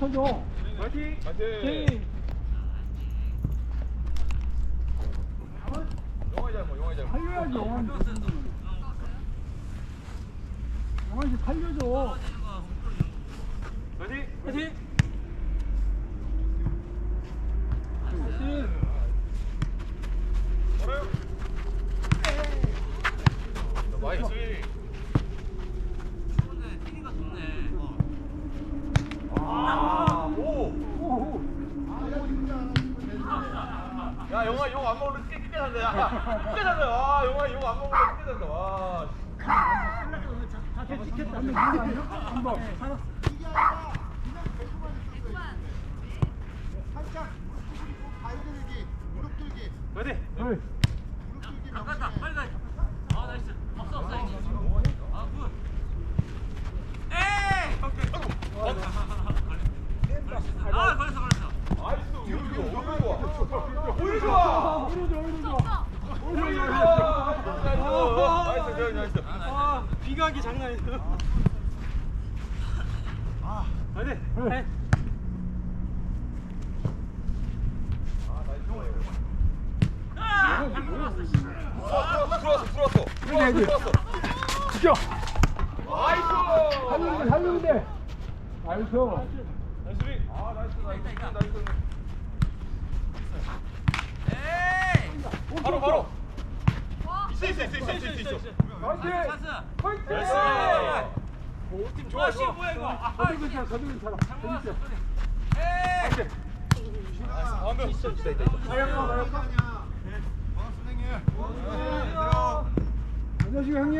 쳐줘. 파이팅! 네. 영화 잘 뭐, 영화 잘 살려야지, 영환이. 영환이 살려줘. 파이팅! 화이팅! 걸어요! 나이스! 아, 오! 오호. 야, 영화 욕안 먹으면 크게 크게 산다, 야! 크게 산다, 와! 영화 욕안 먹으면 크게 산다, 와! 자켓 찍혔다. 한번 살았어. 살짝 발 들기, 무릎 들기! 헐. 무릎 들기 명심해. 나이스! 오히려 좋아! 오히려 좋아! 오히려 좋아, 오히려 좋아. 오히려 좋아! 나이스! 나이스, 나이스! 아, 비각이 장난 아니야. 파이팅! 네. 들어왔어, 들어왔어, 들어왔어! 그래, 이제. 들어왔어! 지켜. 나이스! 살리면 돼, 살리면 돼. 나이스. 나이스 리! 아, 나이스, 나이스, 나이스. 바로, 바로! 있어, 있어, 있어, 있어, 있어, 있어. 화이팅! 화이팅! 나이스! 오팀 좋아, 좋아. 뭐야 이거? 저도 괜찮아, 저도 괜찮아. 재밌어. 한명 있어, 있다, 있다, 있다. 나였어, 나였어. 안녕하세요, 형님.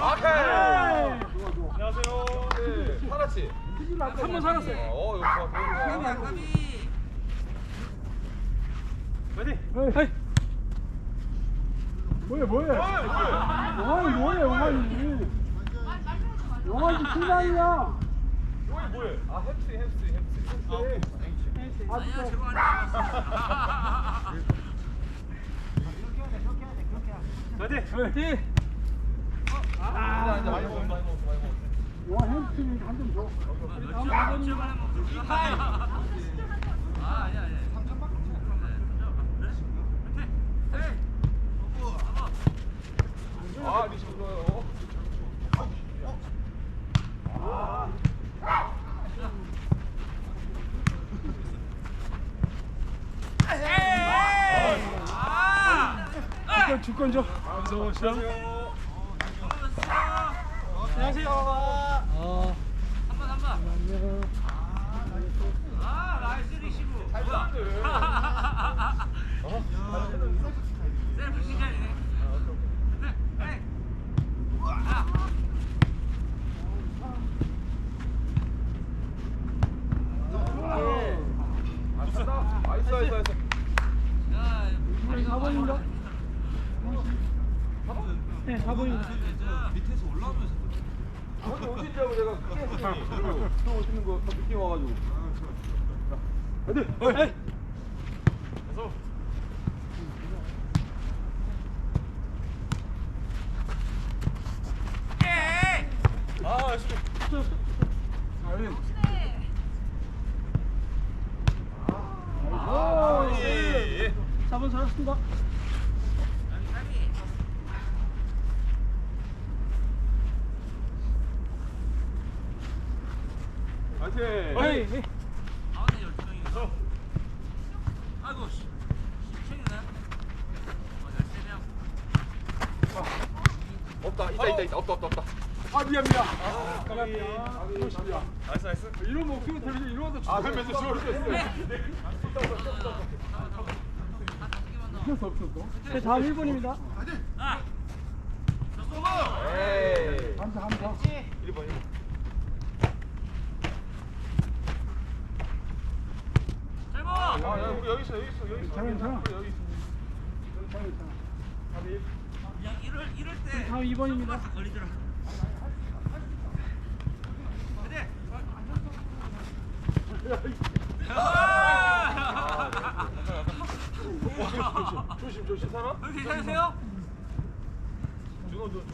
오케이! 좋아, 좋아. 안녕하세요. 네, 살았지? 한번 살았어요. 어, 여기 좋아, 좋아. 파이팅! 헤이. 뭐야, 뭐야? 영환이 뭐야, 영환이. 영환이 신랑이야. 이거 뭐해? 아, 햄스트링, 햄스트링, 햄스트링. 아, 진짜. 파이팅! 화이팅! 아, 이제 많이 먹었어, 많이 먹었어, 많이 먹었어. 햄스트링 한점 줘. 아. 어서 오세요. 안녕하세요. 어. 안녕. 나이스, 나이스, 나이스. 우리 4번인가? 네, 4번입니다. 어디 어딘지 알고 내가 크게 했더니 또 오시는 거 느낌 와가지고. 파이팅! 헤이. 어서. 아, 수비. 아, 4번 살았습니다. 파이팅! 헤이. 헤이. 없다, 있다, 있다, 있다, 없다, 없다, 없다. 아, 미안, 미안. 아, 미안, 미안. 나이스, 나이스. 이런 되는데 이러다 죽어. 아, 그러면 또 죽을 수 있어. 없었어, 없었어. 네, 다음 1번입니다. 에이. 감사, 감사. 1번, 1번. 아, 야, 우리 여기 있어, 여기 있어, 여기 있어. 괜찮아, 괜찮아. 우리 여기 있어. 괜찮아, 괜찮아. 답이. 다음 2번입니다. 조심 조심 조심 살아? 여기 괜찮으세요? 준호 죽어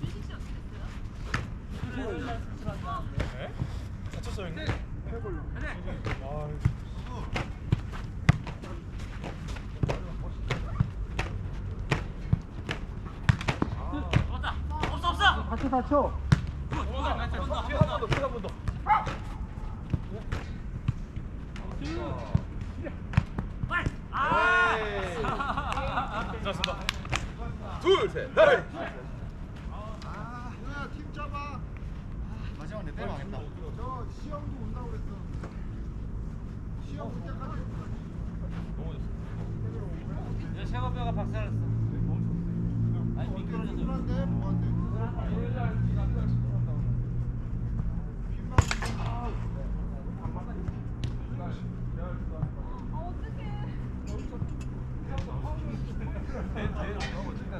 준식 씨 어떻게 됐어요? 네? 다쳤어 형님. 해볼로. 네. 아. 다쳐 다쳐. 굿. 한번 더, 한번 더. 아, 박살났어. 아니 미끄러져서. 불안데 뭐한데?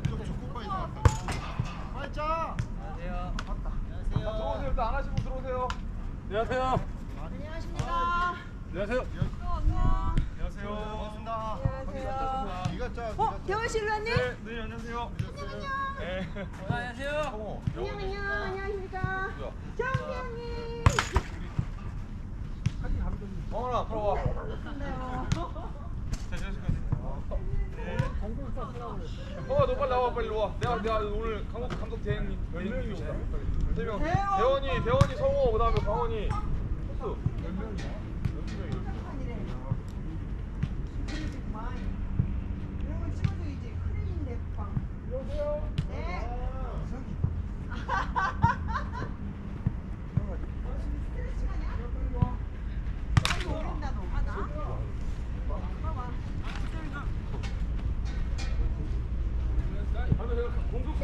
좀 축구까지 나왔다. 빨리 짜. 안녕하세요. 자, 들어오세요. 일단 안 하시고 들어오세요. 안녕하세요 안녕하십니까. 안녕하세요 또 안녕. 안녕하세요. 반갑습니다. 안녕하세요. 짜. 어, 대원 실루님? 네, 네, 안녕하세요. 네. 안녕하세요. 안녕 안녕. 안녕하십니까. 누구야? 정경님. 성훈아, 앞으로 와. 네요. 성아, 너 빨리 나와, 빨리 와. 내가 내가 오늘 감독 감독 대행 몇 명이 세 명. 대원. 대원이, 대원이 성호, 그다음에 강원이. 호수. 아니래. 그러지 마. 이런 거 찍어줘야지. 큰일인데 빵. 여보세요. 네. 빨리 오른다 너 하나. 봐봐. 아니 제가 공격수 세 명이랑 만들었습니다, 형님.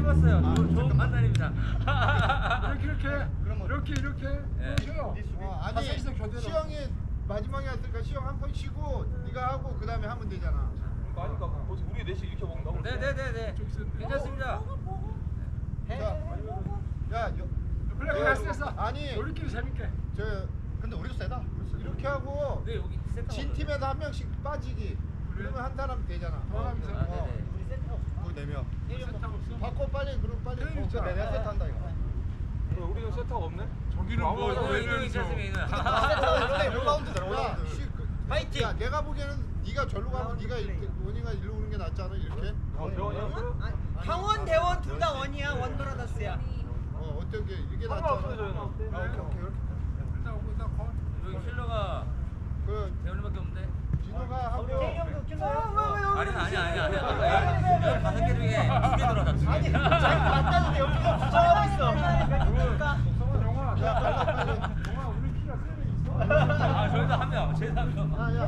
그냥 한번 해봤어요. 좋은, 좋은 판단입니다. 이렇게 이렇게 이렇게 이렇게 예. 쉬어요 어, 아니 가서 교대로. 시영이 마지막에 왔으니까 시영 한 번 쉬고 네가 하고 그 다음에 하면 되잖아. 그러니까 아니까 벌써 우리 넷이 이렇게 먹는다고. 네네네네. 괜찮습니다. 자, 야, 여, 그래 그래 했어 했어 아니. 우리끼리 재밌게 저 근데 우리도 세다. 이렇게 하고 네 여기. 진 팀에서 한 명씩 빠지기. 그러면 한 사람 되잖아. 돌아가면서 아, 네네. 우리 네 명. 세트 없어 바꿔 빨리 그럼 빨리. 어. 그래, 내가 세트 한다 이거. 왜 우리는 세트가 없네? 저기는 뭐 인호 괜찮습니다 인호. 야, 씨, 그- 파이팅! 야, 내가 보기에는 네가 절로 가고 네가 이렇게 원이가 일로 오는 게 낫지 않아? 이렇게? 어, 대원이 형. 강원 대원 둘 다 원이야. 원브라더스야. 어, 어떤 게 이게 낫지 않아? 저희는. 아, 오케이, 오케이. 일단 오고 일단 거 여기 실러가 그 대원이밖에 없는데. 아니 아니 아니 아니 아니. 다섯 개 중에 두 개. 아니, 자기 맞다는데 여기서 부정하고 있어. 야아 저희도 한 명. 명. 야, 야,